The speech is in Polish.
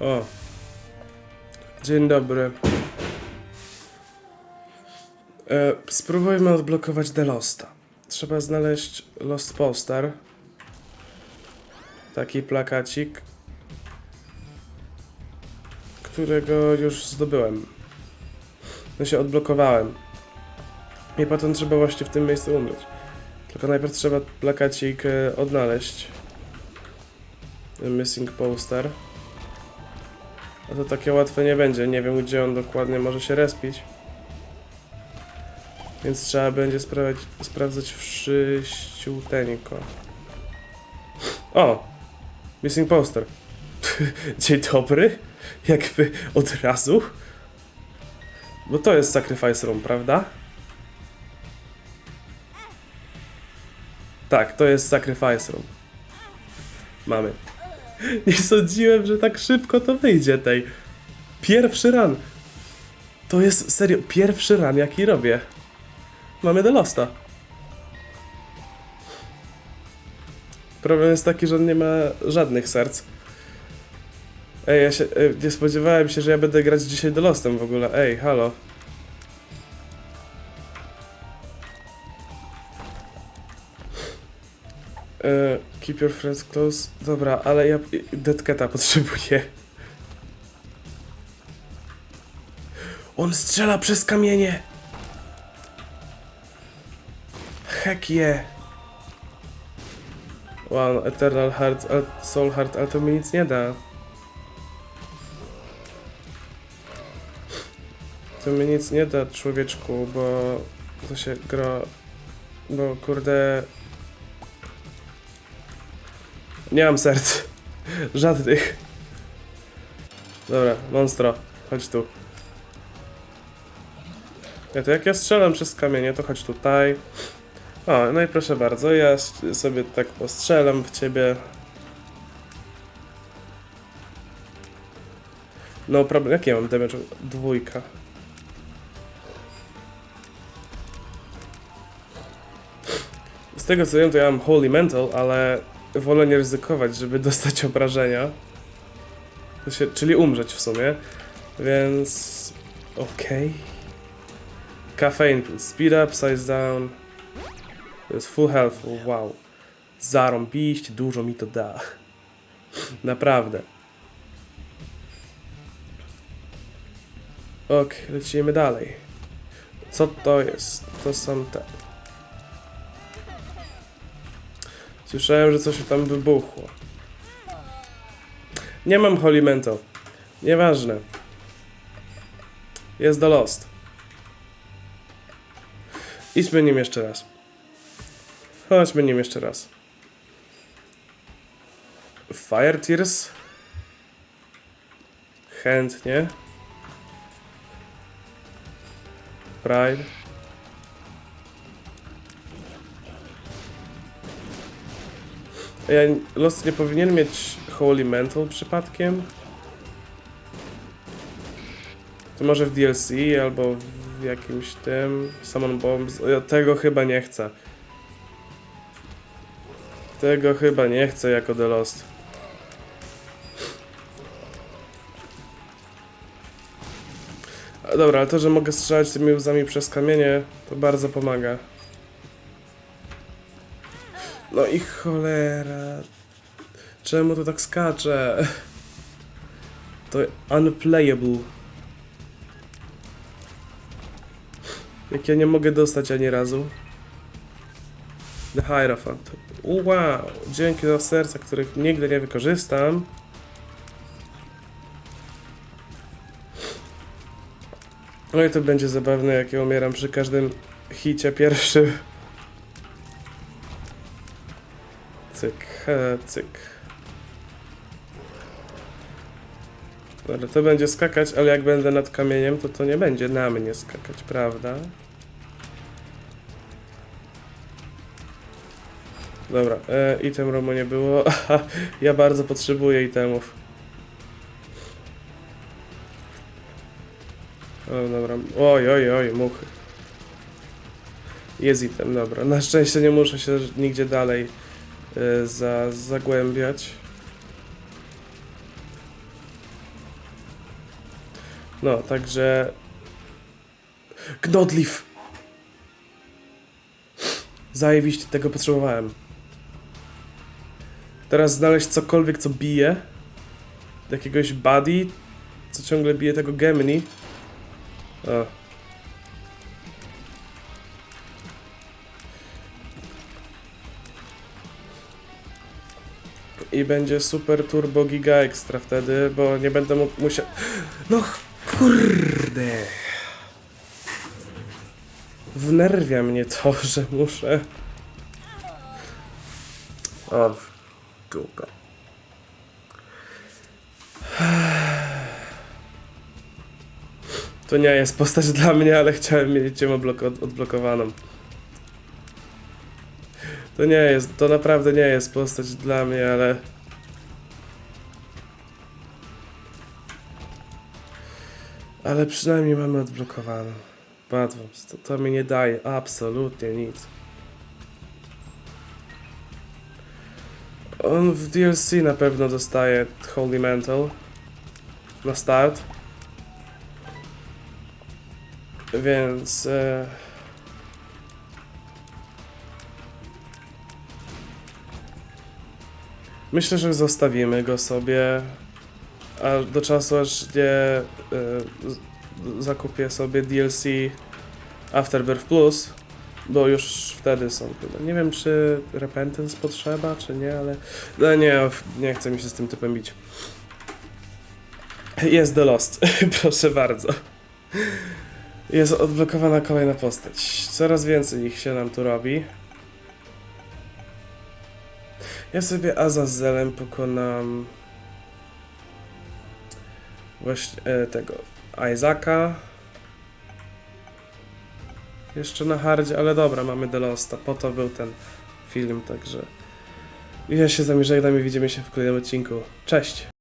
O. Dzień dobry. E, spróbujmy odblokować The Losta. Trzeba znaleźć Lost Poster. Taki plakacik. Którego już zdobyłem. No się odblokowałem. I potem trzeba właśnie w tym miejscu umrzeć. Tylko najpierw trzeba plakacik e, odnaleźć. Missing poster. A to takie łatwe nie będzie. Nie wiem gdzie on dokładnie może się respić. Więc trzeba będzie sprawdzać, sprawdzać wszyściuteńko. O! Missing poster. Dzień dobry. Jakby od razu. Bo to jest Sacrifice Room, prawda? Tak, to jest Sacrifice Room. Mamy. Nie sądziłem, że tak szybko to wyjdzie tej. Pierwszy ran. To jest serio pierwszy ran, jaki robię. Mamy The Losta. Problem jest taki, że on nie ma żadnych serc. Ej, ja się, ej, nie spodziewałem się, że ja będę grać dzisiaj The Lostem w ogóle. Ej, halo. E, keep your friends close. Dobra, ale ja Deadcata potrzebuję. On strzela przez kamienie! Heck yeah! Wow, Eternal Heart, Soul Heart, ale to mi nic nie da. To mi nic nie da, człowieczku, bo to się gra... Bo kurde... Nie mam serc. Żadnych. Dobra, monstro, chodź tu. Ja to jak ja strzelam przez kamienie, to chodź tutaj. O, no i proszę bardzo, ja sobie tak postrzelam w ciebie. No problem, jaki ja mam damage? Dwójka. Z tego co wiem, to ja mam Holy Mental, ale wolę nie ryzykować, żeby dostać obrażenia. Się, czyli umrzeć w sumie. Więc... Okej. Caffeine plus speed up, size down. To jest full health, wow. Zarąbiście, dużo mi to da. Naprawdę. Ok, lecimy dalej. Co to jest? To są te. Słyszałem, że coś tam wybuchło. Nie mam Holy Mental. Nieważne. Jest do Lost. Idźmy nim jeszcze raz. Chodźmy nim jeszcze raz. Fire Tears? Chętnie. Pride. Ja Lost nie powinien mieć Holy Mental przypadkiem? To może w DLC albo w jakimś tym Summon Bombs. Ja tego chyba nie chcę. Tego chyba nie chcę jako The Lost. Dobra, ale to, że mogę strzelać tymi łzami przez kamienie, to bardzo pomaga. No i cholera. Czemu to tak skacze? To unplayable. Jak ja nie mogę dostać ani razu. The Hierophant. Wow, dzięki za serca, których nigdy nie wykorzystam. No i to będzie zabawne, jak ja umieram przy każdym hicie pierwszym. Cyk, cyk. Dobra, to będzie skakać, ale jak będę nad kamieniem, to to nie będzie na mnie skakać, prawda? Dobra, e, item romu nie było. ja bardzo potrzebuję itemów. O, dobra. Oj, oj, oj, muchy. Jest item, dobra. Na szczęście nie muszę się nigdzie dalej za, zagłębiać. No, także... Gnodliw! Zajebiście, tego potrzebowałem. Teraz znaleźć cokolwiek, co bije. Jakiegoś buddy, co ciągle bije tego Gemini. O. I będzie super turbo giga extra wtedy, bo nie będę mógł musiał... No kurde. Wnerwia mnie to, że muszę... O, w dupę. To nie jest postać dla mnie, ale chciałem mieć ją odblok- od- odblokowaną. To nie jest, to naprawdę nie jest postać dla mnie, ale... Ale przynajmniej mamy odblokowaną. Badwams, to, to mi nie daje absolutnie nic. On w DLC na pewno dostaje Holy Mental na start. Więc... E... Myślę, że zostawimy go sobie, a do czasu aż nie e, z- zakupię sobie DLC Afterbirth Plus, bo już wtedy są chyba. Nie wiem, czy Repentance potrzeba, czy nie, ale no nie, nie chcę mi się z tym typem bić. Jest The Lost, proszę bardzo. Jest odblokowana kolejna postać. Coraz więcej ich się nam tu robi. Ja sobie Azazelem pokonam właśnie e, tego Isaaca. Jeszcze na hardzie, ale dobra, mamy The Losta. Po to był ten film, także. Ja się z wami żegnam i widzimy się w kolejnym odcinku. Cześć!